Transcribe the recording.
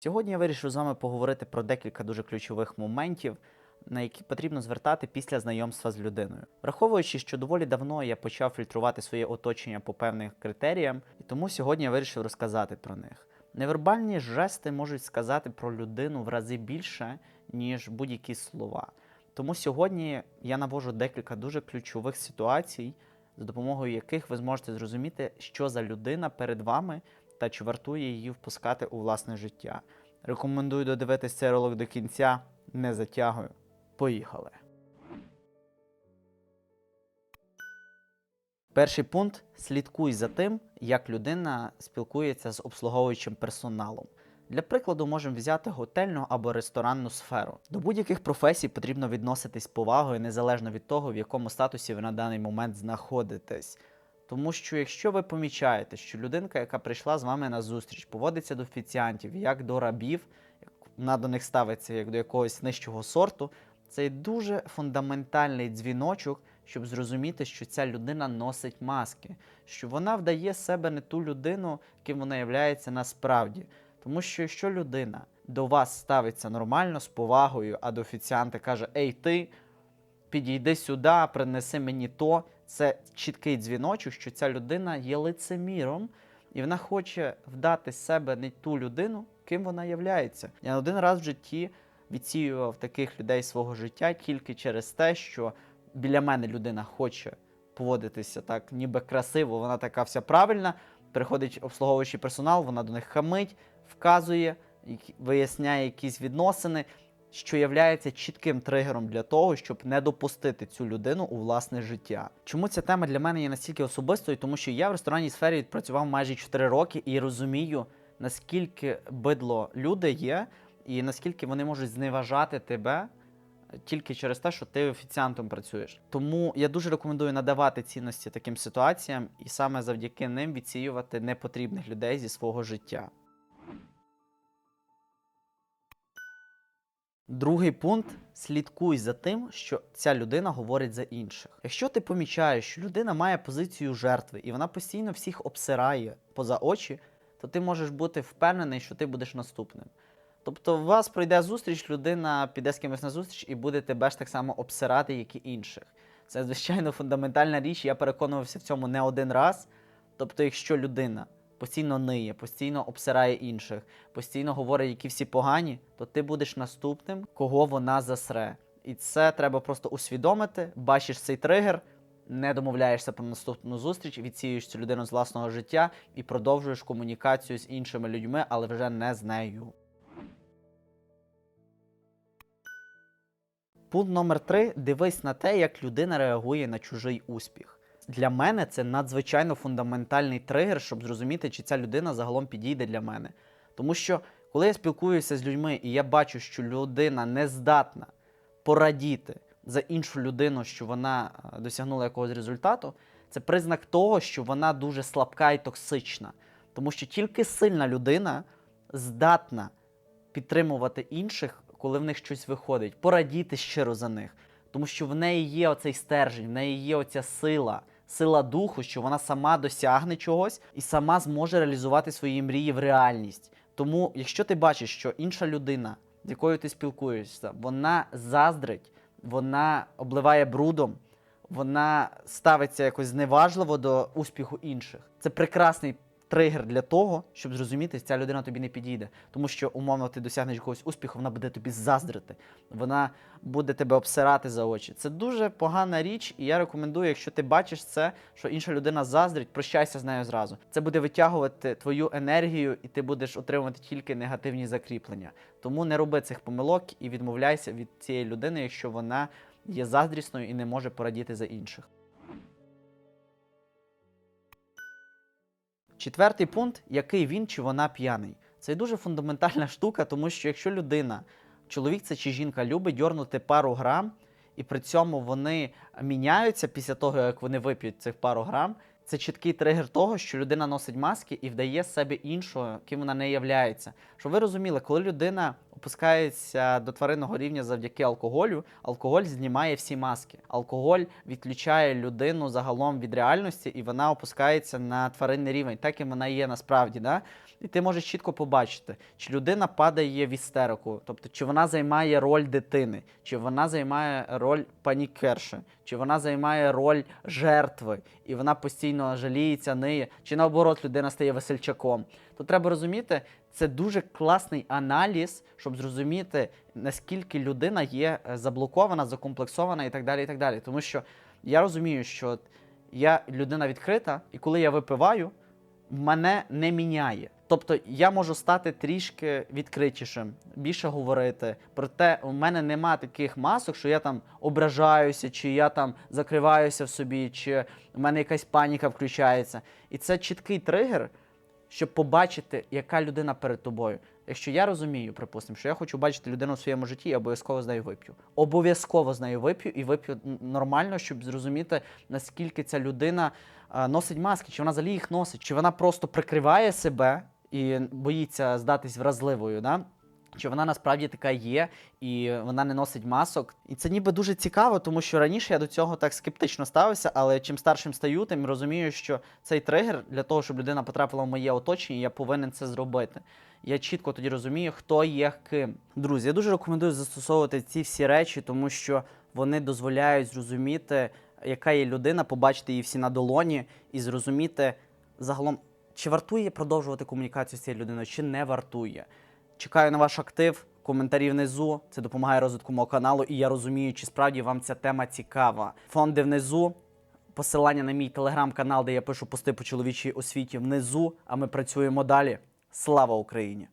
Сьогодні я вирішив з вами поговорити про декілька дуже ключових моментів, на які потрібно звертати після знайомства з людиною. Враховуючи, що доволі давно я почав фільтрувати своє оточення по певним критеріям, і тому сьогодні я вирішив розказати про них. Невербальні жести можуть сказати про людину в рази більше, ніж будь-які слова. Тому сьогодні я навожу декілька дуже ключових ситуацій, за допомогою яких ви зможете зрозуміти, що за людина перед вами та чи вартує її впускати у власне життя. Рекомендую додивитись цей ролик до кінця, не затягую. Поїхали. Перший пункт слідкуй за тим, як людина спілкується з обслуговуючим персоналом. Для прикладу, можемо взяти готельну або ресторанну сферу. До будь-яких професій потрібно відноситись повагою незалежно від того, в якому статусі ви на даний момент знаходитесь. Тому що якщо ви помічаєте, що людинка, яка прийшла з вами на зустріч, поводиться до офіціантів як до рабів, вона до них ставиться як до якогось нижчого сорту, це дуже фундаментальний дзвіночок, щоб зрозуміти, що ця людина носить маски, що вона вдає себе не ту людину, ким вона являється насправді. Тому що якщо людина до вас ставиться нормально з повагою, а до офіціанта каже: Ей, ти підійди сюди, принеси мені то. Це чіткий дзвіночок, що ця людина є лицеміром, і вона хоче вдати з себе не ту людину, ким вона являється. Я один раз в житті відсіював таких людей свого життя тільки через те, що біля мене людина хоче поводитися так, ніби красиво, вона така вся правильна. Приходить обслуговуючий персонал, вона до них хамить, вказує, виясняє якісь відносини що являється чітким тригером для того, щоб не допустити цю людину у власне життя. Чому ця тема для мене є настільки особистою? Тому що я в ресторанній сфері відпрацював майже 4 роки і розумію, наскільки бидло люди є, і наскільки вони можуть зневажати тебе. Тільки через те, що ти офіціантом працюєш. Тому я дуже рекомендую надавати цінності таким ситуаціям і саме завдяки ним відсіювати непотрібних людей зі свого життя. Другий пункт слідкуй за тим, що ця людина говорить за інших. Якщо ти помічаєш, що людина має позицію жертви і вона постійно всіх обсирає поза очі, то ти можеш бути впевнений, що ти будеш наступним. Тобто, у вас пройде зустріч, людина піде з кимось на зустріч і буде тебе ж так само обсирати, як і інших. Це звичайно фундаментальна річ. Я переконувався в цьому не один раз. Тобто, якщо людина постійно ниє, постійно обсирає інших, постійно говорить, які всі погані, то ти будеш наступним, кого вона засре. І це треба просто усвідомити, бачиш цей тригер, не домовляєшся про наступну зустріч, відсіюєш цю людину з власного життя і продовжуєш комунікацію з іншими людьми, але вже не з нею. Пункт номер три: дивись на те, як людина реагує на чужий успіх. Для мене це надзвичайно фундаментальний тригер, щоб зрозуміти, чи ця людина загалом підійде для мене. Тому що, коли я спілкуюся з людьми і я бачу, що людина не здатна порадіти за іншу людину, що вона е, досягнула якогось результату, це признак того, що вона дуже слабка і токсична. Тому що тільки сильна людина здатна підтримувати інших, коли в них щось виходить, порадіти щиро за них. Тому що в неї є оцей стержень, в неї є оця сила, сила духу, що вона сама досягне чогось і сама зможе реалізувати свої мрії в реальність. Тому, якщо ти бачиш, що інша людина, з якою ти спілкуєшся, вона заздрить, вона обливає брудом, вона ставиться якось зневажливо до успіху інших. Це прекрасний тригер для того, щоб зрозуміти, ця людина тобі не підійде. Тому що, умовно, ти досягнеш якогось успіху, вона буде тобі заздрити, вона буде тебе обсирати за очі. Це дуже погана річ, і я рекомендую, якщо ти бачиш це, що інша людина заздрить, прощайся з нею зразу. Це буде витягувати твою енергію, і ти будеш отримувати тільки негативні закріплення. Тому не роби цих помилок і відмовляйся від цієї людини, якщо вона є заздрісною і не може порадіти за інших. Четвертий пункт, який він чи вона п'яний. Це дуже фундаментальна штука, тому що якщо людина, чоловік це чи жінка, любить дьорнути пару грам, і при цьому вони міняються після того, як вони вип'ють цих пару грам, це чіткий тригер того, що людина носить маски і вдає себе іншого, ким вона не являється. Щоб ви розуміли, коли людина опускається до тваринного рівня завдяки алкоголю. Алкоголь знімає всі маски. Алкоголь відключає людину загалом від реальності, і вона опускається на тваринний рівень, так і вона є насправді. Да? І ти можеш чітко побачити, чи людина падає в істерику, тобто чи вона займає роль дитини, чи вона займає роль панікерши, чи вона займає роль жертви, і вона постійно жаліється, ниє, чи наоборот людина стає весельчаком. То треба розуміти, це дуже класний аналіз, щоб зрозуміти, наскільки людина є е, заблокована, закомплексована і так далі. і так далі. Тому що я розумію, що я людина відкрита, і коли я випиваю, мене не міняє. Тобто я можу стати трішки відкритішим, більше говорити. Проте у мене нема таких масок, що я там ображаюся, чи я там закриваюся в собі, чи в мене якась паніка включається. І це чіткий тригер, щоб побачити, яка людина перед тобою. Якщо я розумію, припустимо, що я хочу бачити людину в своєму житті, я обов'язково з нею вип'ю. Обов'язково з нею вип'ю і вип'ю нормально, щоб зрозуміти, наскільки ця людина носить маски, чи вона взагалі їх носить, чи вона просто прикриває себе і боїться здатись вразливою. Да? Чи вона насправді така є, і вона не носить масок. І це ніби дуже цікаво, тому що раніше я до цього так скептично ставився, але чим старшим стаю, тим розумію, що цей тригер для того, щоб людина потрапила в моє оточення, я повинен це зробити. Я чітко тоді розумію, хто є ким. Друзі, я дуже рекомендую застосовувати ці всі речі, тому що вони дозволяють зрозуміти, яка є людина, побачити її всі на долоні і зрозуміти загалом, чи вартує продовжувати комунікацію з цією людиною, чи не вартує. Чекаю на ваш актив, коментарі внизу. Це допомагає розвитку мого каналу, і я розумію, чи справді вам ця тема цікава. Фонди внизу. Посилання на мій телеграм-канал, де я пишу пости по чоловічій освіті внизу. А ми працюємо далі. Слава Україні!